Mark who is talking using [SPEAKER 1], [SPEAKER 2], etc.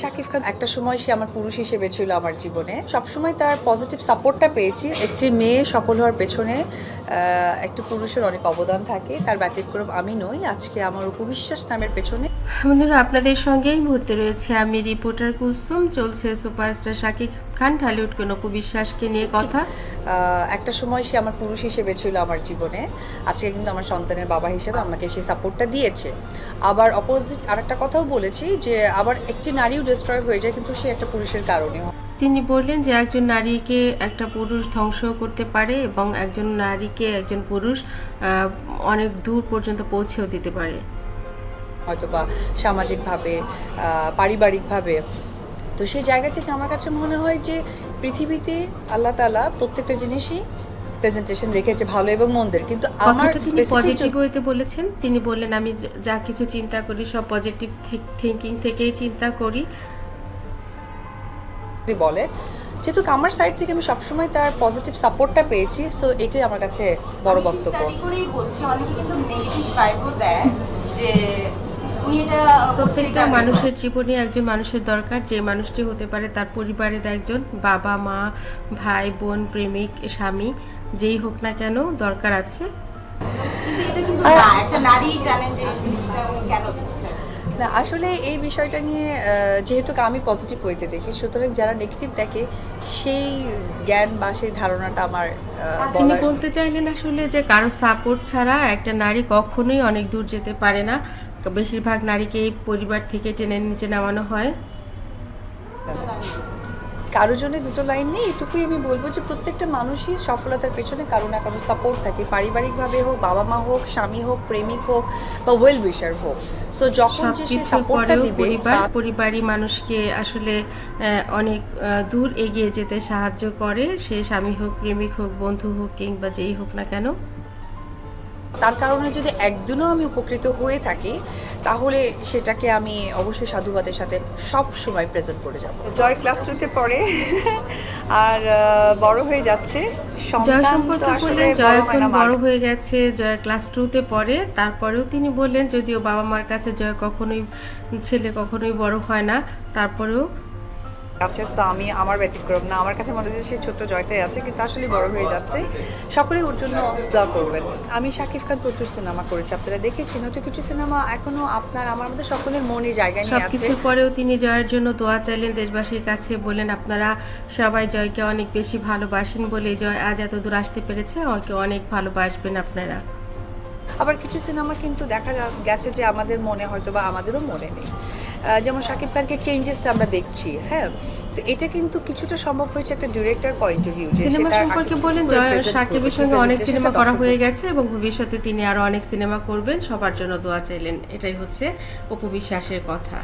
[SPEAKER 1] শাকিব খান একটা সময় সে আমার পুরুষ হিসেবে ছিল আমার জীবনে। সবসময় তার পজিটিভ সাপোর্টটা পেয়েছি। একটি মেয়ে সফল হওয়ার পেছনে একটি পুরুষের অনেক অবদান থাকে। তার ব্যতিক্রম আমি নই। আজকে আমার উপবিশ্বাস নামের পেছনে।
[SPEAKER 2] বন্ধুরা আপনাদের সঙ্গে এই মুহূর্তে রয়েছে আমি রিপোর্টার কুলসুম। চলছে সুপারস্টার শাকিব খান ঢালিউড কোন বিশ্বাসকে নিয়ে কথা?
[SPEAKER 1] একটা সময় সে আমার পুরুষ হিসেবে ছিল আমার জীবনে। আজকে কিন্তু আমার সন্তানের বাবা হিসেবে আমাকে সে সাপোর্টটা দিয়েছে। আবার অপোজিট আরেকটা কথাও বলেছি যে আবার একটি নারীও ডিস্ট্রয় হয়ে যায় কিন্তু সে একটা পুরুষের কারণে
[SPEAKER 2] তিনি বললেন যে একজন নারীকে একটা পুরুষ ধ্বংস করতে পারে এবং একজন নারীকে একজন পুরুষ অনেক দূর পর্যন্ত পৌঁছেও দিতে পারে।
[SPEAKER 1] হয়তো বা সামাজিকভাবে পারিবারিকভাবে। তো সেই জায়গা থেকে আমার কাছে মনে হয় যে পৃথিবীতে আল্লাহ তালা প্রত্যেকটা জিনিসই প্রেজেন্টেশন রেখেছে ভালো এবং মন্দের। কিন্তু আমার
[SPEAKER 2] পজিটিভ ওয়েতে বলেছেন তিনি বললেন আমি যা- কিছু চিন্তা করি সব পজিটিভ থিঙ্কিং থেকেই চিন্তা করি।
[SPEAKER 1] যদি বলে যেহেতু আমার সাইড থেকে আমি সবসময় তার পজিটিভ সাপোর্টটা পেয়েছি সো এটাই আমার কাছে বড় বক্তব্য।
[SPEAKER 3] করেই বলছি অনেকে কিন্তু নেগেটিভ ভাইবও দেয় যে
[SPEAKER 2] প্রত্যেকটা মানুষের জীবনে একজন মানুষের দরকার যে মানুষটি হতে পারে তার পরিবারের একজন বাবা মা ভাই বোন প্রেমিক স্বামী। যেই হোক না কেন দরকার আছে।
[SPEAKER 3] না একটা নারী জানেন যে এই জিনিসটা উনি কেন করছেন
[SPEAKER 1] না আসলে এই বিষয়টা নিয়ে যেহেতু আমি পজিটিভ ওয়েতে দেখি সুতরাং যারা নেগেটিভ দেখে সেই জ্ঞান বা সেই ধারণাটা আমার
[SPEAKER 2] তিনি বলতে চাইলেন আসলে যে কারও সাপোর্ট ছাড়া একটা নারী কখনোই অনেক দূর যেতে পারে না। বেশিরভাগ নারীকে এই পরিবার থেকে টেনে নিচে নামানো হয়।
[SPEAKER 1] কারও জন্য দুটো লাইন নেই এটুকুই আমি বলব যে প্রত্যেকটা মানুষই সফলতার পেছনে কারও না কারও সাপোর্ট থাকে। পারিবারিকভাবে হোক বাবা মা হোক স্বামী হোক প্রেমিক হোক বা ওয়েল উইশার হোক। সো যখন যে সে সাপোর্টটা দিবে
[SPEAKER 2] পরিবার পরিবারই মানুষকে আসলে অনেক দূর এগিয়ে যেতে সাহায্য করে। সে স্বামী হোক প্রেমিক হোক বন্ধু হোক কিংবা যেই হোক না কেন।
[SPEAKER 1] তার কারণে যদি একদিনও আমি উপকৃত হয়ে থাকি তাহলে সেটাকে আমি অবশ্যই সাধুবাদের সাথে সব সময় প্রেজেন্ট করে যাব। জয় ক্লাস টুতে পড়ে আর বড় হয়ে যাচ্ছে।
[SPEAKER 2] জয়
[SPEAKER 1] সন্তান তো
[SPEAKER 2] সম্পর্কে
[SPEAKER 1] আসলে
[SPEAKER 2] জয়
[SPEAKER 1] হয়
[SPEAKER 2] এখন বড় হয়ে গেছে জয় ক্লাস টুতে পড়ে। তারপরেও তিনি বললেন যদিও বাবা মার কাছে জয় কখনোই ছেলে কখনোই বড় হয় না তারপরেও
[SPEAKER 1] আছে, তো আমি আমার ব্যতিক্রম না। আমার কাছে মনে হচ্ছে সেই ছোট্ট জয়টাই আছে, কিন্তু আসলে বড় হয়ে যাচ্ছে। সকলেই ওর জন্য দোয়া করবেন। আমি শাকিব খান প্রচুর সিনেমা করেছি, আপনারা দেখেছেন। হয়তো কিছু সিনেমা এখনও আপনার, আমার মধ্যে সকলের মনে জায়গা নিয়ে আছে।
[SPEAKER 2] সবকিছু পরেও তিনি জয়ের জন্য দোয়া চাইলেন, দেশবাসীর কাছে বললেন, আপনারা সবাই জয়কে অনেক বেশি ভালোবাসেন বলে জয় আজ এত দূর আসতে পেরেছে। আমাকে অনেক ভালোবাসবেন আপনারা।
[SPEAKER 1] আবার কিছু সিনেমা কিন্তু দেখা গেছে যে আমাদের মনে হয়তো বা আমাদেরও মনে নেই। যেমন শাকিব খানকে চেঞ্জেসটা আমরা দেখছি হ্যাঁ? তো এটা কিন্তু কিছুটা সম্ভব হয়েছে একটা ডিরেক্টর পয়েন্ট অফ ভিউ যে সে
[SPEAKER 2] সিনেমা সম্পর্কে বলেন সাকিবের সঙ্গে অনেক সিনেমা করা হয়ে গেছে এবং ভবিষ্যতে তিনি আরও অনেক সিনেমা করবেন। সবার জন্য দোয়া চাইলেন এটাই হচ্ছে অপু বিশ্বাসের কথা।